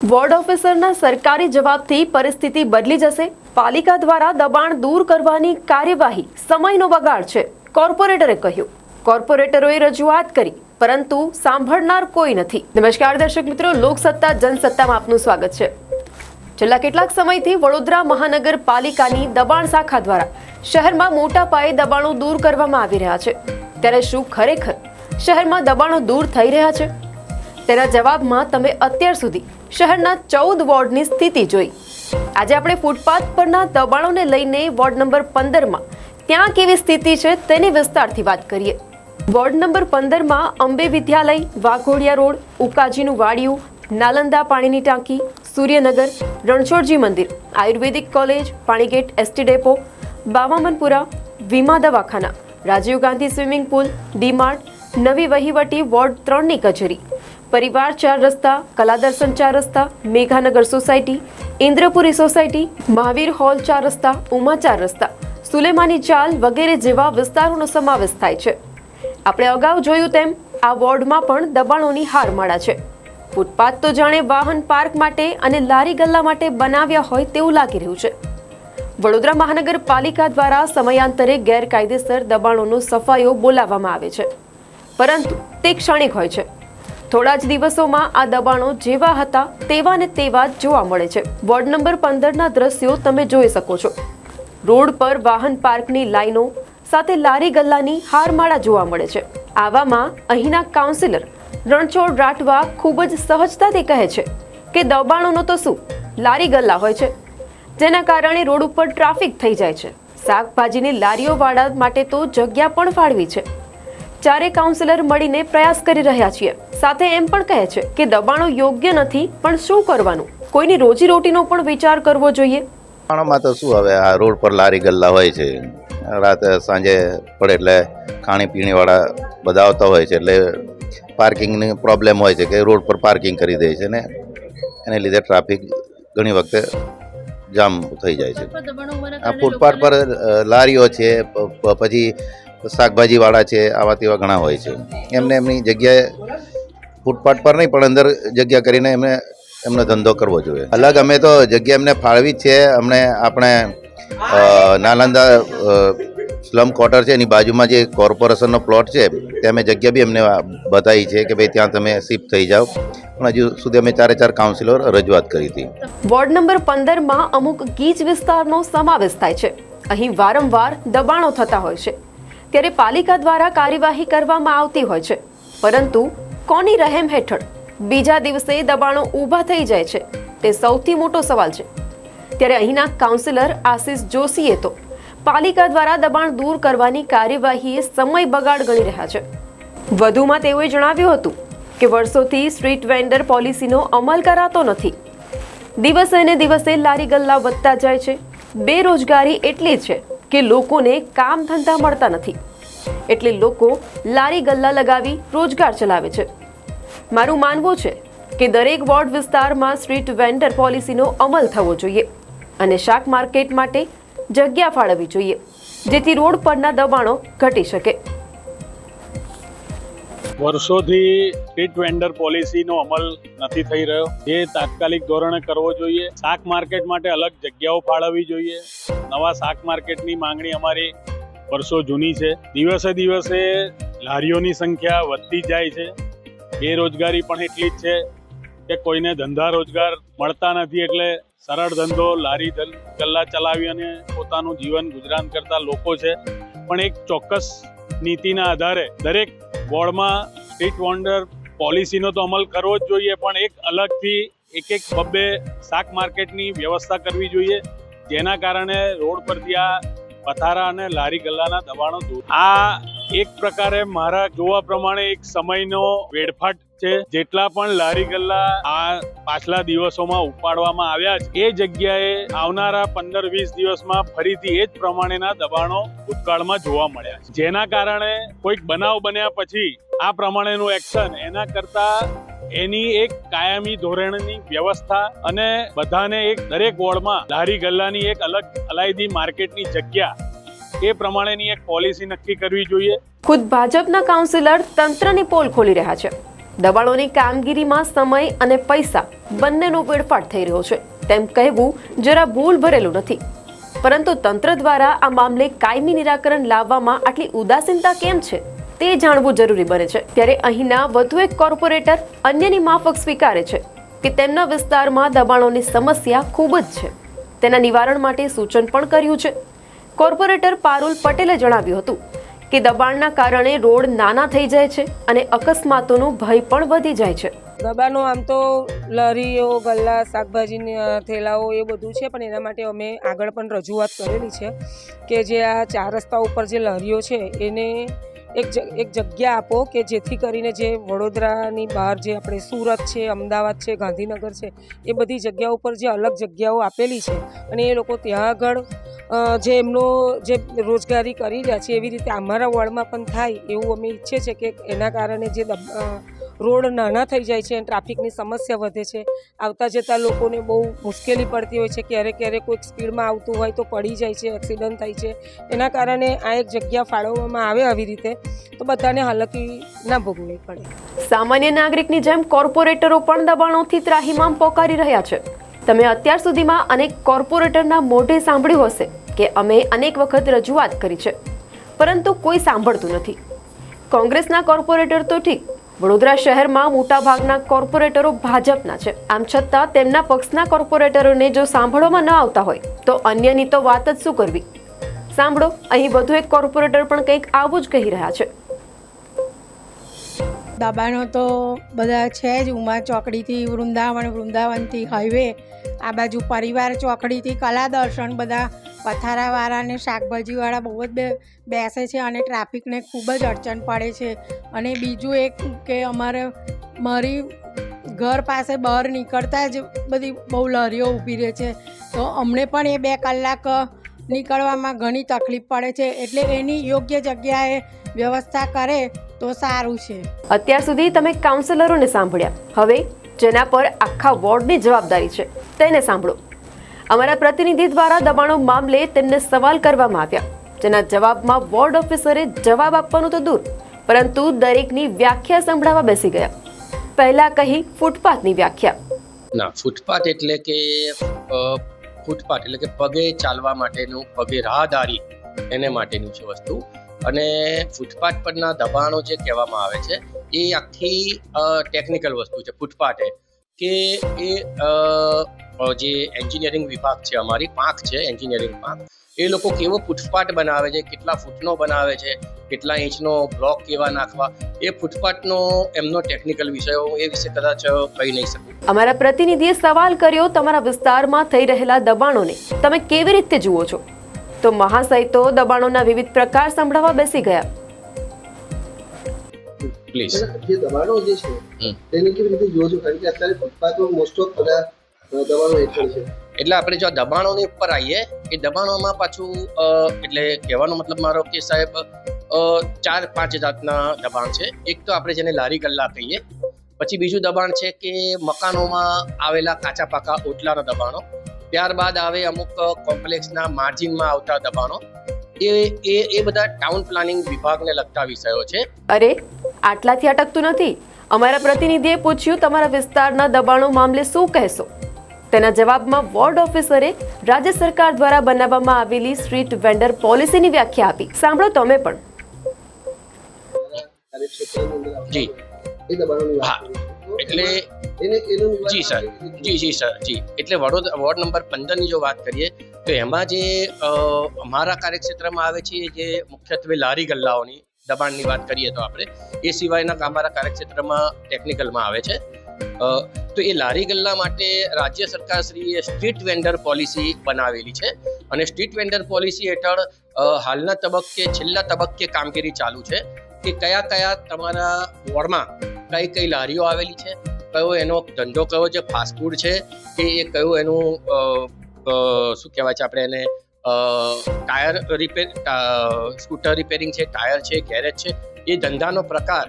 Ward ઓફિસરના સરકારી જવાબથી પરિસ્થિતિ બદલી જશે. પાલિકા દ્વારા દબાણ દૂર કરવાની કાર્યવાહી સમયનો બગાડ છે, કોર્પોરેટરે કહ્યું. કોર્પોરેટરોએ રજૂઆત કરી, પરંતુ સાંભળનાર કોઈ નથી. નમસ્કાર દર્શક મિત્રો, લોકસત્તા, જનસત્તામાં આપનું સ્વાગત છે. છેલ્લા કેટલાક સમયથી વડોદરા મહાનગરપાલિકાની દબાણ શાખા દ્વારા શહેરમાં મોટા પાયે દબાણો દૂર કરવામાં આવી રહ્યા છે. ત્યારે શું ખરેખર શહેરમાં દબાણો દૂર થઈ રહ્યા છે? તેના જવાબમાં તમે અત્યાર સુધી શહેરના ચૌદ વોર્ડની સ્થિતિ જોઈ. આજે આપણે ફૂટપાથ પરના દબાણોને લઈને વોર્ડ નંબર પંદરમાં ત્યાં કેવી સ્થિતિ છે તેની વિસ્તારથી વાત કરીએ. વોર્ડ નંબર પંદરમાં અંબે વિદ્યાલય, વાઘોડિયા રોડ, ઉકાજીનું વાડિયું, નાલંદા પાણીની ટાંકી, Suryanagar, Ranchhodji Mandir, Ayurvedic college, Panigate, ST depot, Bavamanpura, વીમા દવાખાના, રાજીવ ગાંધી સ્વિમિંગ પુલ, ડીમાર્ટ, નવી વહીવટી વોર્ડ ત્રણની કચેરી. પરિવાર ચાર રસ્તા કલાદર્શન ચાર રસ્તા, Meghanagar society, Indrapuri society, Mahavir hall ચાર રસ્તા, ઉમા ચાર રસ્તા, સુલેમાની ચાલ વગેરે જેવા વિસ્તારોનો સમાવેશ થાય છે. આપણે અગાઉ જોયું તેમ, આ વોર્ડમાં પણ દબાણોની હારમાળા છે. ફૂટપાથ તો જાણે વાહન પાર્ક માટે અને લારી ગલ્લા માટે બનાવ્યા હોય તેવું લાગી રહ્યું છે. વડોદરા મહાનગરપાલિકા દ્વારા સમયાંતરે ગેરકાયદેસર દબાણોનો સફાયો બોલાવવામાં આવે છે. પરંતુ તે ક્ષણિક હોય છે. થોડા જ દિવસોમાં આ દબાણો જેવા હતા તેવા ને તેવા જ જોવા મળે છે. વોર્ડ નંબર પંદરના દ્રશ્યો તમે જોઈ શકો છો. રોડ પર વાહન પાર્કની લાઈનો સાથે લારી ગલ્લાની હારમાળા જોવા મળે છે. આવામાં અહીંના કાઉન્સિલર રણછોડ રાઠવા ખૂબ જ સહજતાથી કહે છે કે દબાણોનો તો શું? લારી ગલ્લા હોય છે. જેના કારણે રોડ ઉપર ટ્રાફિક થઈ જાય છે. શાકભાજીની લારીઓવાળા માટે તો જગ્યા પણ ફાળવી છે. ચારે કાઉન્સિલર મળીને પ્રયાસ કરી રહ્યા છીએ. સાથે એમ પણ કહે છે કે દબાણો યોગ્ય નથી પણ શું કરવાનું? કોઈની રોજીરોટીનો પણ વિચાર કરવો જોઈએ. દબાણોમાં તો શું હવે આ રોડ પર લારી ગલ્લા હોય છે. રાતે સાંજે પડે એટલે ખાણીપીણીવાળા બધા આવતા હોય છે એટલે પાર્કિંગની પ્રોબ્લેમ હોય છે કે રોડ પર પાર્કિંગ કરી દે છે ને એને લીધે ટ્રાફિક ઘણી વખતે જામ થઈ જાય છે. આ ફૂટપાથ પર લારીઓ છે પછી શાકભાજીવાળા છે, આવા તેવા ઘણા હોય છે. એમને એમની જગ્યાએ ફૂટપાથ પર નહીં, પણ અંદર જગ્યા કરીને એમને, એમનો ધંધો કરવો જોઈએ. અલગ અમે તો જગ્યા એમને ફાળવી જ છે. અમને આપણે નાલંદા સ્લમ ક્વાર્ટર છે, એની બાજુમાં જે કોર્પોરેશનનો પ્લોટ છે, ત્યાં અમે જગ્યા બી એમને બતાવી છે કે ભાઈ ત્યાં તમે શિફ્ટ થઈ જાઓ. પણ હજુ સુધી અમે ચારે ચાર કાઉન્સિલર રજૂઆત કરી હતી. વોર્ડ નંબર પંદરમાં અમુક ગીચ વિસ્તારનો સમાવેશ થાય છે. અહીં વારંવાર દબાણો થતા હોય છે. ત્યારે પાલિકા દ્વારા કાર્યવાહી કરવામાં આવતી હોય છે. પરંતુ કોની રહેમ હેઠળ બીજા દિવસે દબાણો ઊભા થઈ જાય છે તે સૌથી મોટો સવાલ છે. ત્યારે અહીંના કાઉન્સિલર આશિષ જોશીએ તો પાલિકા દ્વારા દબાણ દૂર કરવાની કાર્યવાહીએ સમય બગાડ ગણી રહ્યા છે. વધુમાં તેઓએ જણાવ્યું હતું કે વર્ષોથી સ્ટ્રીટ વેન્ડર પોલિસીનો અમલ કરાતો નથી. દિવસે ને દિવસે લારી ગલ્લા વધતા જાય છે. બેરોજગારી એટલી છે કે લોકોને કામ ધંધા મળતા નથી. એટલે લોકો લારી ગલ્લા લગાવી રોજગાર ચલાવે છે. મારું માનવું છે કે દરેક વોર્ડ વિસ્તારમાં સ્ટ્રીટ વેન્ડર પોલિસીનો અમલ થવો જોઈએ અને શાક માર્કેટ માટે જગ્યા ફાળવવી જોઈએ, જેથી રોડ પરના દબાણો ઘટી શકે. વર્ષોથી સ્ટ્રીટ વેન્ડર પોલિસીનો અમલ નથી થઈ રહ્યો. એ તાત્કાલિક ધોરણે કરવો જોઈએ. શાક માર્કેટ માટે અલગ જગ્યાઓ ફાળવવી જોઈએ. નવા શાક માર્કેટની માંગણી અમારી વર્ષો જૂની છે. દિવસે દિવસે લારીઓની સંખ્યા વધતી જાય છે. બેરોજગારી પણ એટલી જ છે કે કોઈને ધંધા રોજગાર મળતા નથી એટલે સરળ ધંધો, લારી ગલ્લા ચલાવી અને પોતાનું જીવન ગુજરાન કરતા લોકો છે. પણ એક ચોક્કસ નીતિના આધારે દરેક વોર્ડમાં સ્ટ્રીટ વોન્ડર પોલિસીનો તો અમલ કરવો જ જોઈએ, પણ એક અલગથી એક એક બબ્બે શાક માર્કેટની વ્યવસ્થા કરવી જોઈએ, જેના કારણે રોડ પરથી આ પથારા અને લારી ગલ્લાના દબાણો દૂર. આ એક પ્રકારે મારા જોવા પ્રમાણે એક સમયનો વેડફાટ છે. જેટલા પણ લારી ગલ્લા આ પાછલા દિવસોમાં ઉપાડવામાં આવ્યા છે, એ જગ્યાએ આવનારા પંદર વીસ દિવસમાં ફરીથી એ જ પ્રમાણેના દબાણો ભૂતકાળમાં જોવા મળ્યા છે. જેના કારણે કોઈક બનાવ બન્યા પછી આ પ્રમાણેનું એક્શન એના કરતા એની એક કાયમી ધોરણની વ્યવસ્થા અને બધાને એક દરેક વોર્ડમાં ધારી ગલ્લાની એક અલગ અલાયદી માર્કેટની જગ્યા એ પ્રમાણેની એક પોલિસી નક્કી કરવી જોઈએ. ખુદ ભાજપના કાઉન્સિલર તંત્રની પોલ ખોલી રહ્યા છે. દબાણોની કામગીરીમાં સમય અને પૈસા બંનેનો વેડફાટ થઈ રહ્યો છે. તેમ કહેવું જરા ભૂલ ભરેલું નથી. પરંતુ તંત્ર દ્વારા આ મામલે કાયમી નિરાકરણ લાવવામાં આટલી ઉદાસીનતા કેમ છે? તે જાણવું જરૂરી બને છે. ત્યારે અહીંના વધુ એક કોર્પોરેટર અન્યની માફક સ્વીકારે છે કે તેમના વિસ્તારમાં દબાણોની સમસ્યા ખૂબ જ છે. તેના નિવારણ માટે સૂચન પણ કર્યું છે. કોર્પોરેટર પારુલ પટેલે જણાવ્યું હતું કે દબાણના કારણે રોડ નાના થઈ જાય છે અને અકસ્માતોનો ભય પણ વધી જાય છે. દબાણો આમ તો લરીઓ, ગલ્લા શાકભાજીની થેલાઓ એ બધું છે, પણ એના માટે અમે આગળ પણ રજૂઆત કરેલી છે કે જે આ ચાર રસ્તા ઉપર જે લરીઓ છે, એને એક એક જગ્યા આપો કે જેથી કરીને જે વડોદરાની બહાર જે આપણે સુરત છે, અમદાવાદ છે, ગાંધીનગર છે, એ બધી જગ્યા ઉપર જે અલગ જગ્યાઓ આપેલી છે અને એ લોકો ત્યાં આગળ જે એમનો જે રોજગારી કરી રહ્યા છે એવી રીતે અમારા વોર્ડમાં પણ થાય એવું અમે ઈચ્છીએ છીએ કે એના કારણે જે રોડ નાના થઈ જાય છે અને ટ્રાફિકની સમસ્યા વધે છે. આવતા જતા લોકોને બહુ મુશ્કેલી પડતી હોય છે. ક્યારેક ક્યારેક કોઈક સ્પીડમાં આવતું હોય તો પડી જાય છે, એક્સિડન્ટ થાય છે. એના કારણે આ એક જગ્યા ફાળવવામાં આવે આવી રીતે, તો બધાને હાલકી ના ભોગવવી પડે. સામાન્ય નાગરિકની જેમ કોર્પોરેટરો પણ દબાણોથી ત્રાહીમામ પોકારી રહ્યા છે. તમે અત્યાર સુધીમાં અનેક કોર્પોરેટરના મોઢે સાંભળ્યું હશે કે અમે અનેક વખત રજૂઆત કરી છે, પરંતુ કોઈ સાંભળતું નથી. કોંગ્રેસના કોર્પોરેટર તો ઠીક વડોદરા શહેરમાં મોટાભાગના કોર્પોરેટરો ભાજપના છે. આમ છતાં તેમના પક્ષના કોર્પોરેટરોને જો સાંભળવામાં ન આવતા હોય, તો અન્યની તો વાત જ શું કરવી? સાંભળો, અહીં વધુ એક કોર્પોરેટર પણ કંઈક આવું જ કહી રહ્યા છે. દબાણો તો બધા છે જ, ઉમા ચોકડીથી વૃંદાવન, વૃંદાવનથી હાઈવે આ બાજુ પરિવાર ચોકડીથી કલા દર્શન, બધા પથારાવાળા અને શાકભાજીવાળા બહુ જ બેસે છે અને ટ્રાફિકને ખૂબ જ અડચણ પડે છે. અને બીજું એક કે અમારે મારી ઘર પાસે બહાર નીકળતા જ બધી બહુ લહેરીઓ ઊભી રહે છે. તો અમને પણ એ બે કલાક નીકળવામાં ઘણી તકલીફ પડે છે એટલે એની યોગ્ય જગ્યાએ વ્યવસ્થા કરે તો સારું છે. અત્યાર સુધી તમે કાઉન્સિલરોને સાંભળ્યા. હવે જેના પર આખા વોર્ડની જવાબદારી છે તેને સાંભળો. અમારા પ્રતિનિધિ દ્વારા દબાણો મામલે તેમને સવાલ કરવામાં આવ્યા. જેના જવાબમાં વોર્ડ ઓફિસરે જવાબ આપવાનું તો દૂર પરંતુ દરેકની વ્યાખ્યા સંભળાવા બેસી ગયા. પહેલા કહી ફૂટપાથની વ્યાખ્યા. ના ફૂટપાથ એટલે કે ફૂટપાથ એટલે કે પગે ચાલવા માટેનું, પગે રાહદારી એને માટેનું છે વસ્તુ. અને ફૂટપાથ પરના દબાણો જે કહેવામાં આવે છે, એ આખી ટેકનિકલ વસ્તુ છે, ફૂટપાથે. કે એ જે એન્જિનિયરિંગ વિભાગ છે અમારી પાંખ છે એન્જિનિયરિંગ પાંખ. એ લોકો કેવો ફૂટપાથ બનાવે છે કેટલા ફૂટનો બનાવે છે કેટલા ઇંચનો બ્લોક કેવા નાખવા એ ફૂટપાથનો એમનો ટેકનિકલ વિષયો એ વિશે કદાચ કહી નહીં શકું. અમારા પ્રતિનિધિએ સવાલ કર્યો તમારા વિસ્તારમાં થઈ રહેલા દબાણોને. તમે કેવી રીતે જુઓ છો? તો મહાશય તો દબાણોના વિવિધ પ્રકાર સંભળાવવા બેસી ગયા. પ્લીઝ જે દબાણો જે છે તેને કેવી રીતે જુઓ છો? કારણ કે અત્યારે ફૂટપાથમાં મોસ્ટ ઓફ બધા એટલે આપણે જો દબાણોની ઉપર આવીએ એ દબાણોમાં પાછું એટલે કહેવાનો મતલબ મારો કે સાહેબ ચાર પાંચ જાતના દબાણ છે. એક તો આપણે જેને લારી ગલ્લા કહીએ પછી બીજું દબાણ છે કે મકાનોમાં આવેલા કાચા પાકા ઓટલાના દબાણો. ત્યારબાદ આવે અમુક કોમ્પ્લેક્સના માર્જિનમાં આવતા દબાણો. એ એ એ બધા ટાઉન પ્લાનિંગ વિભાગને લગતા વિષયો છે. અરે આટલાથી અટકતું નથી. અમારા પ્રતિનિધિએ પૂછ્યું તમારા વિસ્તારના દબાણો મામલે શું કહેશો? તેના જવાબમાં વોર્ડ ઓફિસરે રાજ્ય સરકાર દ્વારા બનાવવામાં આવેલી સ્ટ્રીટ વેન્ડર પોલિસીની વ્યાખ્યા આપી. સાંભળો તમે પણ. હા. એટલે જી સર. જી જી સર. જી. એટલે વડોદરા વોર્ડ નંબર પંદરની જો વાત કરીએ, તો એમાં જે અમારા કાર્યક્ષેત્રમાં આવે છે જે મુખ્યત્વે લારી ગલ્લાઓની દબાણની વાત કરીએ તો આપણે, એ સિવાયના અમારા કાર્યક્ષેત્રમાં ટેકનિકલમાં આવે છે. તો એ લારી ગલ્લા માટે રાજ્ય સરકારશ્રીએ સ્ટ્રીટ વેન્ડર પોલિસી બનાવેલી છે. અને સ્ટ્રીટ વેન્ડર પોલિસી હેઠળ હાલના તબક્કે, છેલ્લા તબક્કે કામગીરી ચાલુ છે કે કયા કયા તમારા વોર્ડમાં કઈ કઈ લારીઓ આવેલી છે, કયો એનો ધંધો કયો છે ફાસ્ટફૂડ છે કે એ કયું એનું શું કહેવાય છે આપણે એને ટાયર રિપેર સ્કૂટર રિપેરિંગ છે, ટાયર છે, ગેરેજ છે, એ ધંધાનો પ્રકાર,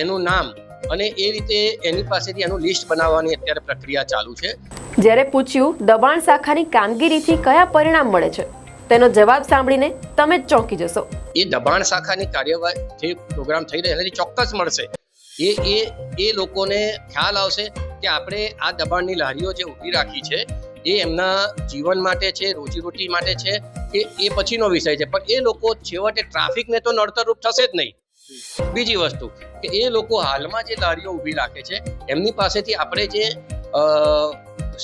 એનું નામ અને એ રીતે એની પાસેથી એનું લિસ્ટ બનાવવાની અત્યારે પ્રક્રિયા ચાલુ છે. જ્યારે પૂછ્યું દબાણ શાખાની કામગીરીથી કયા પરિણામ મળે છે તેનો જવાબ સાંભળીને તમે જ ચોંકી જશો. એ દબાણ શાખાની કાર્યવાહી જે પ્રોગ્રામ થઈ રહ્યા એનાથી ચોક્કસ મળશે. એ એ એ લોકોને ખ્યાલ આવશે કે આપણે આ દબાણની લારીઓ જે ઊભી રાખી છે એ એમના જીવન માટે છે રોજીરોટી માટે છે કે એ પછીનો વિષય છે. પણ એ લોકો છેવટે ટ્રાફિકને તો નડતરરૂપ થશે જ નહીં. બીજી વસ્તુ કે એ લોકો હાલમાં જે લારીઓ ઊભી રાખે છે, એમની પાસેથી આપણે જે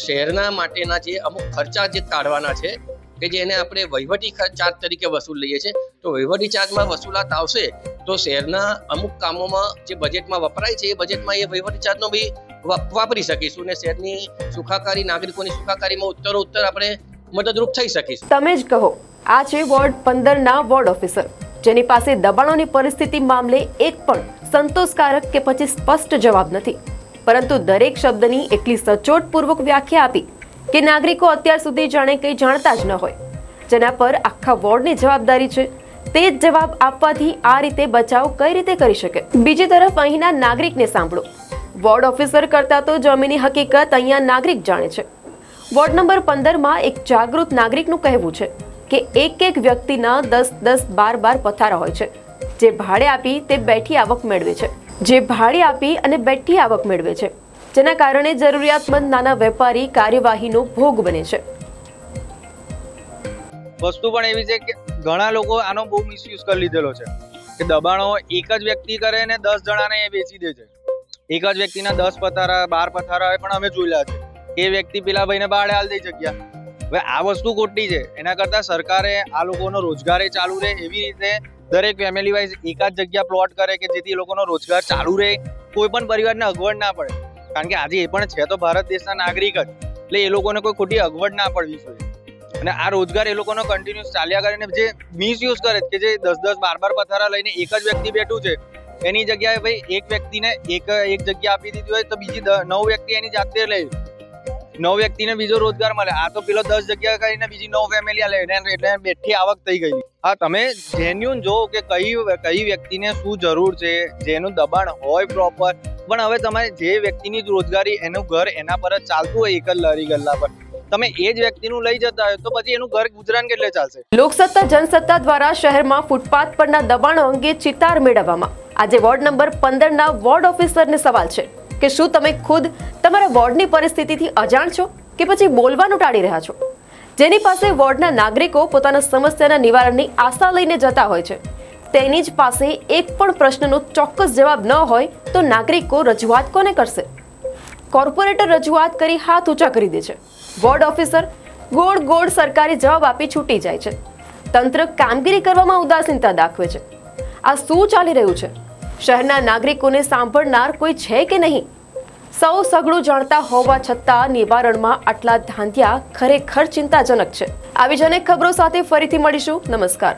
શહેરના માટેના જે અમુક ખર્ચા જે કાઢવાના છે, કે જેને આપણે વહીવટી ચાર્જ તરીકે વસૂલ લઈએ છીએ તો વહીવટી ચાર્જમાં વસૂલાત આવશે, તો શહેરના અમુક કામોમાં જે બજેટમાં વપરાય છે, એ બજેટમાં એ વહીવટી ચાર્જનો બી વાપરી શકીશું ને શહેરની સુખાકારી, નાગરિકોની સુખાકારીમાં ઉત્તરો ઉત્તર આપણે મદદરૂપ થઈ શકીશું. તમે જ કહો, આ છે વોર્ડ પંદરના વોર્ડ ઓફિસર. જેની પાસે દબાણોની પરિસ્થિતિ મામલે એક પણ સંતોષકારક કે પછી સ્પષ્ટ જવાબ નથી. પરંતુ દરેક શબ્દની એટલી સચોટપૂર્વક વ્યાખ્યા આપી કે નાગરિકો અત્યાર સુધી જાણે કંઈ જાણતા જ ન હોય. જેના પર આખા વોર્ડની જવાબદારી છે. તે જ જવાબ આપવાથી આ રીતે બચાવ કઈ રીતે કરી શકે? બીજી તરફ અહીંના નાગરિકને સાંભળો. વોર્ડ ઓફિસર કરતાં તો જમીની હકીકત અહીંયા નાગરિક જાણે છે. વોર્ડ નંબર પંદરમાં એક જાગૃત નાગરિકનું કહેવું છે. કે એક એક વ્યક્તિના દસ દસ બાર બાર પથારા હોય છે. જે ભાડે આપી તે બેઠી આવક મેળવે છે. જે ભાડે આપી અને બેઠી આવક મેળવે છે. જેના કારણે જરૂરિયાતમંદ નાના વેપારી કાર્યવાહીનો ભોગ બને છે. વસ્તુ પણ એવી છે કે ઘણા લોકો આનો બહુ મિસયુઝ કરી લીધેલો છે. કે દબાણો એક જ વ્યક્તિ કરે ને દસ જણાને એ વેચી દે છે. એક જ વ્યક્તિના દસ પથારા, બાર પથારા પણ અમે જોયેલા છે. એ વ્યક્તિ પેલા ભાઈને બાળે હાલ દઈ જગ્યા. હવે આ વસ્તુ ખોટી છે. એના કરતા સરકારે આ લોકોનો રોજગાર ચાલુ રહે એવી રીતે દરેક ફેમિલી વાઇઝ એક જ જગ્યા પ્લોટ કરે કે જેથી એ લોકોનો રોજગાર ચાલુ રહે. કોઈ પણ પરિવારને અગવડ ના પડે. કારણ કે આજે એ પણ છે તો ભારત દેશના નાગરિક જ. એટલે એ લોકોને કોઈ ખોટી અગવડ ના પડવી જોઈએ. અને આ રોજગાર એ લોકોનો કન્ટિન્યુઅસ ચાલ્યા કરે ને જે મિસયુઝ કરે કે જે દસ દસ બાર બાર પથારા લઈને એક જ વ્યક્તિ બેઠું છે, એની જગ્યાએ ભાઈ એક વ્યક્તિને એક એક જગ્યા આપી દીધી હોય તો બીજી નવ વ્યક્તિ એની જાતે લે. નવ વ્યક્તિને બીજો રોજગાર મળે. આ તો પેલો દસ જગ્યા કરીને બીજી નવ ફેમિલી આલે એટલે બેઠી આવક થઈ ગઈ. હા, તમે જેન્યુન જો કે કઈ કઈ વ્યક્તિને શું જરૂર છે, જેનું દબાણ હોય પ્રોપર પણ હવે તમારે જે વ્યક્તિની જ રોજગારી એનું ઘર એના પર જ ચાલતું હોય, એક જ લારી ગલ્લા પર. તમે એ જ વ્યક્તિનું લઈ જતા હોય, તો પછી એનું ઘર ગુજરાન કેટલે ચાલશે? લોકસત્તા, જનસત્તા દ્વારા શહેરમાં ફૂટપાથ પરના દબાણો અંગે ચિતાર મેળવવામાં. આજે વોર્ડ નંબર પંદરના વોર્ડ ઓફિસરને સવાલ છે. કે શું તમે ખુદ તમારા વોર્ડની પરિસ્થિતિથી અજાણ છો કે પછી બોલવાનું ટાળી રહ્યા છો? જેની પાસે વોર્ડના નાગરિકો પોતાના સમસ્યાના નિવારણની આશા લઈને જતા હોય છે. તેની જ પાસે એક પણ પ્રશ્નનો ચોક્કસ જવાબ ન હોય તો નાગરિકો રજૂઆત કોને કરશે? કોર્પોરેટર રજૂઆત કરી હાથ ઊંચા કરી દે છે. વોર્ડ ઓફિસર ગોળ ગોળ સરકારી જવાબ આપી છૂટી જાય છે. તંત્ર કામગીરી કરવામાં ઉદાસીનતા દાખવે છે. આ શું ચાલી રહ્યું છે? શહેરના નાગરિકોને સાંભળનાર કોઈ છે કે નહીં? સૌ સઘળું જાણતા હોવા છતાં નિવારણમાં આટલા ધાંધ્યા ખરેખર ચિંતાજનક છે. આવી જ અનેક ખબરો સાથે ફરીથી મળીશું. નમસ્કાર.